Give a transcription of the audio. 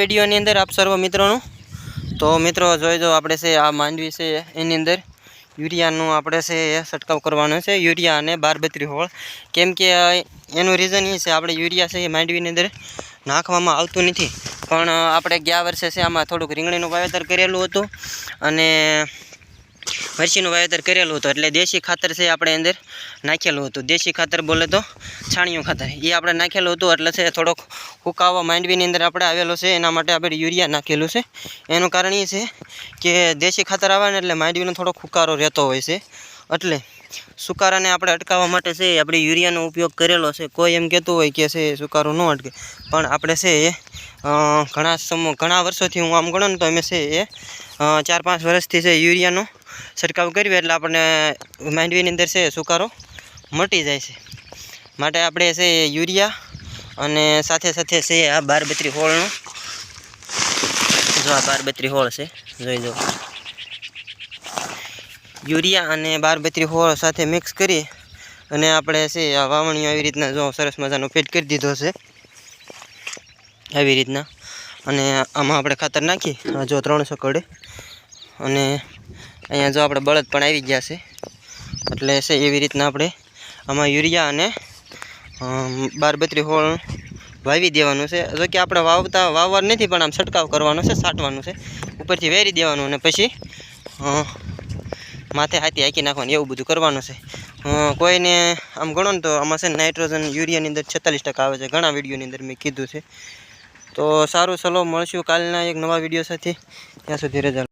વિડીયોની અંદર આપ સર્વ મિત્રોનું. તો મિત્રો, જોઈ જો આપણે છે, આ માંડવી છે, એની અંદર યુરિયાનું આપણે છે એ છંટકાવ કરવાનો છે, યુરિયા અને બારબત્રી હોળ. કેમ કે એનું રીઝન એ છે, આપણે યુરિયા છે, એ માંડવીની અંદર નાખવામાં આવતું નથી. પણ આપણે ગયા વર્ષે છે, આમાં થોડુંક રીંગણીનું વાવેતર કરેલું હતું. અને મરચીનું વાવેતર કરેલું હતું એટલે દેશી ખાતર છે આપણે અંદર નાખેલું હતું. દેશી ખાતર બોલે તો છાણિયું ખાતર. એ આપણે નાખેલું હતું એટલે છે થોડોક હુકાવા માંડવીની અંદર આપણે આવેલો છે, એના માટે આપણે યુરિયા નાખેલું છે. એનું કારણ એ છે કે દેશી ખાતર આવે એટલે માંડવીનો થોડોક હુકારો રહેતો હોય છે. એટલે સુકારાને આપણે અટકાવવા માટે છે આપણે યુરિયાનો ઉપયોગ કરેલો છે. કોઈ એમ કહેતું હોય કે છે સુકારો ન અટકે. પણ આપણે છે એ ઘણા સમ ઘણા વર્ષોથી હું આમ ગણો ને તો અમે છે એ ચાર પાંચ વર્ષથી છે યુરિયાનો છંટકાવ કર્યો એટલે આપણને માંડવીની અંદર છે સુકારો મટી જાય છે. માટે આપણે છે યુરિયા અને સાથે સાથે છે આ બાર બત્રી હોળનું. જો આ બાર બત્રી હોળ છે, જોઈ જો યુરિયા અને બાર બત્રી હોળ સાથે મિક્સ કરી અને આપણે છે આ વાવણીઓ આવી રીતના જો સરસ મજાનો ફિટ કરી દીધો છે. આવી રીતના. અને આમાં આપણે ખાતર નાખીએ જો ત્રણસો કડે અને અહીંયા જો આપણે બળદ પણ આવી ગયા છે. એટલે છે એવી રીતના આપણે આમાં યુરિયા અને બારબત્રી બાર બત્રી હોળ વાવી દેવાનું છે. જો કે આપણે વાવતા, વાવવાનું નથી, પણ આમ છંટકાવ કરવાનો છે છાંટવાનું છે. ઉપરથી વેરી દેવાનું અને પછી માથે હાથી હાંકી નાખવાનું, એવું બધું કરવાનું છે. કોઈને આમ ગણો ને તો આમાં છે નાઇટ્રોજન યુરિયાની અંદર છેતાલીસ ટકા આવે છે. ઘણા વિડીયોની અંદર મેં કીધું છે. તો સારું, ચલો મળશું કાલના એક નવા વીડિયો સાથે. ત્યાં સુધી રજા